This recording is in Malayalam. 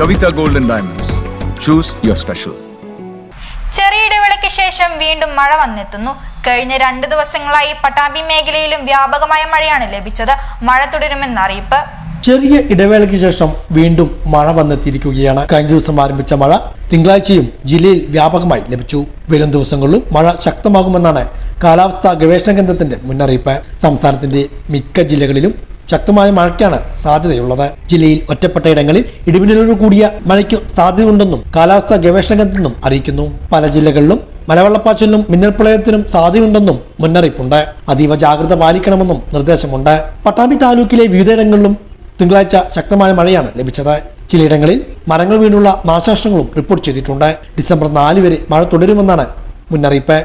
Kavitha golden diamonds choose your special ചെറിയ ഇടവേളയ്ക്ക് ശേഷം വീണ്ടും മഴ വന്നെത്തുന്നു. കഴിഞ്ഞ രണ്ട് ദിവസങ്ങളായി പട്ടാമ്പി മേഖലയിലും വ്യാപകമായ മഴയാണ് ലഭിച്ചത്. മഴ തുടരുമെന്ന അറിയിപ്പ്. ചെറിയ ഇടവേളയ്ക്ക് ശേഷം വീണ്ടും മഴ വന്നെത്തിയിരിക്കുകയാണ്. കഴിഞ്ഞ ദിവസം ആരംഭിച്ച മഴ തിങ്കളാഴ്ചയും ജില്ലയിൽ വ്യാപകമായി ലഭിച്ചു. വരും ദിവസങ്ങളിലും മഴ ശക്തമാകുമെന്നാണ് കാലാവസ്ഥാ ഗവേഷണ കേന്ദ്രത്തിന്റെ മുന്നറിയിപ്പ്. സംസ്ഥാനത്തിന്റെ മിക്ക ജില്ലകളിലും ശക്തമായ മഴയ്ക്കാണ് സാധ്യതയുള്ളത്. ജില്ലയിൽ ഒറ്റപ്പെട്ട ഇടങ്ങളിൽ ഇടിമിന്നലോട് കൂടിയ മഴയ്ക്ക് സാധ്യതയുണ്ടെന്നും കാലാവസ്ഥാ ഗവേഷണ കേന്ദ്രം അറിയിക്കുന്നു. പല ജില്ലകളിലും മലവെള്ളപ്പാച്ചിലിനും മിന്നൽപ്രളയത്തിനും സാധ്യതയുണ്ടെന്നും മുന്നറിയിപ്പുണ്ട്. അതീവ ജാഗ്രത പാലിക്കണമെന്നും നിർദ്ദേശമുണ്ട്. പട്ടാമ്പി താലൂക്കിലെ വിവിധയിടങ്ങളിലും തിങ്കളാഴ്ച ശക്തമായ മഴയാണ് ലഭിച്ചത്. ചിലയിടങ്ങളിൽ മരങ്ങൾ വീണുള്ള നാശനഷ്ടങ്ങളും റിപ്പോർട്ട് ചെയ്തിട്ടുണ്ട്. ഡിസംബർ നാല് വരെ മഴ തുടരുമെന്നാണ് മുന്നറിയിപ്പ്.